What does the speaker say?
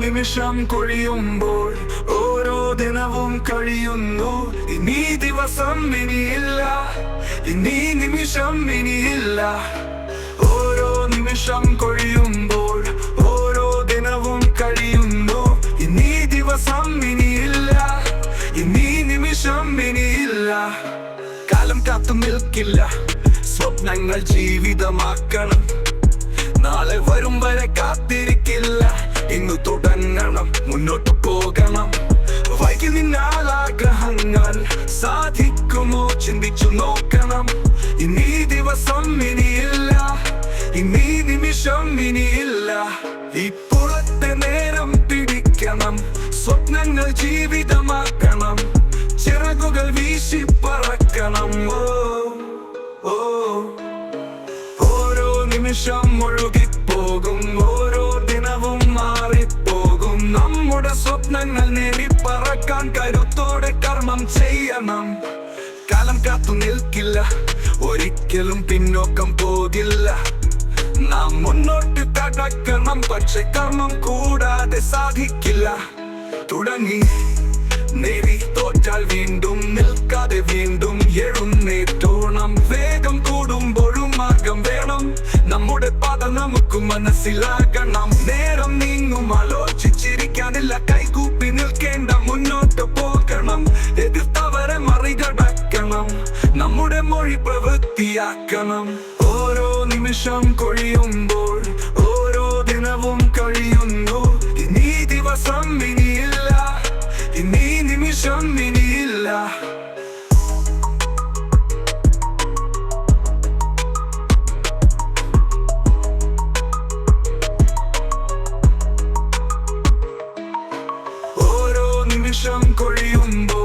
നിമിഷം കൊഴിയുമ്പോൾ ഓരോ ദിനവും കഴിയുന്നു. ഇനി ദിവസം ഇനിയില്ല ഇനി നിമിഷം ഇനിയില്ല. ഓരോ നിമിഷം കൊഴിയുമ്പോൾ ഓരോ ദിനവും കഴിയുന്നു. ഇനി ദിവസം ഇനിയില്ല ഇനി നിമിഷം ഇനിയില്ല. കാലം കാത്തു നിൽക്കില്ല സ്വപ്നങ്ങൾ ജീവിതമാക്കണം. നാളെ വരും വരെ ആഗ്രഹങ്ങൾ സാധിക്കുമോ ചിന്തിച്ചു നോക്കണം. ഇനി ദിവസം ഇനിയില്ല ഇനി നിമിഷം ഇനിയില്ല. ഇപ്പോഴത്തെ നേരം പിടിക്കണം സ്വപ്നങ്ങൾ ജീവിതമാക്കണം ചിറകുകൾ വീശി പറക്കണം. ഓ ഓ. ഓരോ നിമിഷം ഒഴുകിപ്പോകും ഓരോ ദിനവും മാറിപ്പോകും. നമ്മുടെ സ്വപ്നങ്ങൾ നേടി കർമ്മം ചെയ്യണം. കാലം കാത്തു നിൽക്കില്ല. ഒരിക്കലും പിന്നോക്കം പോകില്ല. നാം മുന്നോട്ട് കടക്കണം പക്ഷെ കർമ്മം കൂടാതെ സാധിക്കില്ല. തുടങ്ങി. നേരി തോറ്റാൽ വീണ്ടും നിൽക്കാതെ വീണ്ടും എഴുന്നേറ്റോണം. വേഗം കൂടുമ്പോഴും മാർഗം വേണം. നമ്മുടെ പാത നമുക്ക് മനസ്സിലാക്കണം. നേരം നീങ്ങും ആലോചിച്ചിരിക്കാനില്ല. കൈകൂപ്പി കൊഴിപ്പ് വൃത്തിയാക്കണം ഓരോ നിമിഷം കൊഴിയുമ്പോൾ ഓരോ ദിനവും കഴിയുന്നു. ഇനി ദിവസം ഇനിയില്ല ഇനി നിമിഷം ഇനിയില്ല. ഓരോ നിമിഷം കൊഴിയുമ്പോൾ